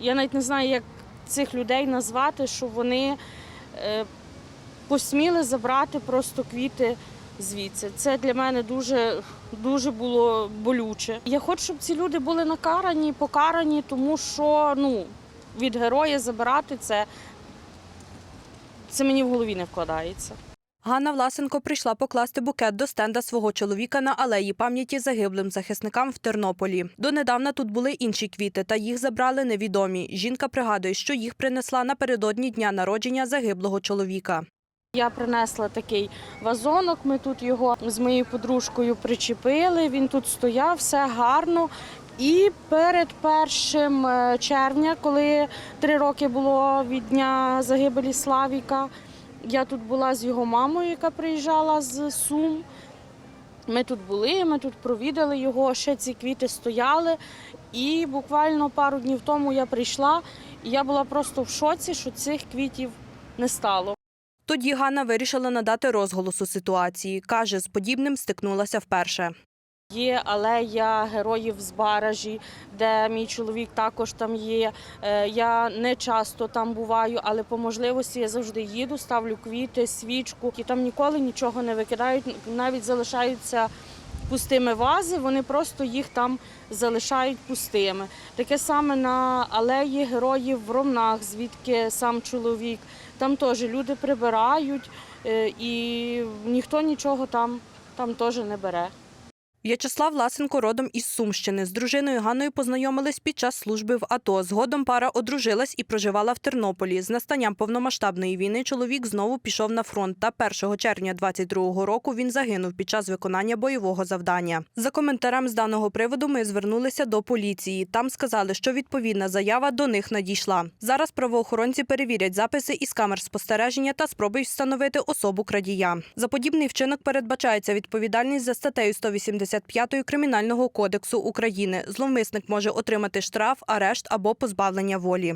Я навіть не знаю, як цих людей назвати, що вони е, посміли забрати просто квіти звідси. Це для мене дуже, дуже було болюче. Я хочу, щоб ці люди були накарані, покарані, тому що ну, від героя забирати це, це мені в голові не вкладається. Ганна Власенко прийшла покласти букет до стенда свого чоловіка на алеї пам'яті загиблим захисникам в Тернополі. Донедавна тут були інші квіти, та їх забрали невідомі. Жінка пригадує, що їх принесла напередодні дня народження загиблого чоловіка. Я принесла такий вазонок. Ми тут його з моєю подружкою причепили. Він тут стояв, все гарно. І перед першим е, червня, коли три роки було від дня загибелі Славіка, я тут була з його мамою, яка приїжджала з Сум. Ми тут були, ми тут провідали його, ще ці квіти стояли. І буквально пару днів тому я прийшла, і я була просто в шоці, що цих квітів не стало. Тоді Ганна вирішила надати розголосу ситуації. Каже, з подібним стикнулася вперше. Є алея героїв з баражі, де мій чоловік також там є. Е, Я не часто там буваю, але по можливості я завжди їду, ставлю квіти, свічку. І там ніколи нічого не викидають, навіть залишаються пустими вази, вони просто їх там залишають пустими. Таке саме на алеї героїв в Ромнах, звідки сам чоловік. Там теж люди прибирають е, і ніхто нічого там, там теж не бере. В'ячеслав Власенко родом із Сумщини. З дружиною Ганною познайомились під час служби в АТО. Згодом пара одружилась і проживала в Тернополі. З настанням повномасштабної війни чоловік знову пішов на фронт. Та 1 червня 22-го року він загинув під час виконання бойового завдання. За коментарем з даного приводу ми звернулися до поліції. Там сказали, що відповідна заява до них надійшла. Зараз правоохоронці перевірять записи із камер спостереження та спробують встановити особу крадія. За подібний вчинок передбачається відповідальність за статтею 185 Кримінального кодексу України. Зловмисник може отримати штраф, арешт або позбавлення волі.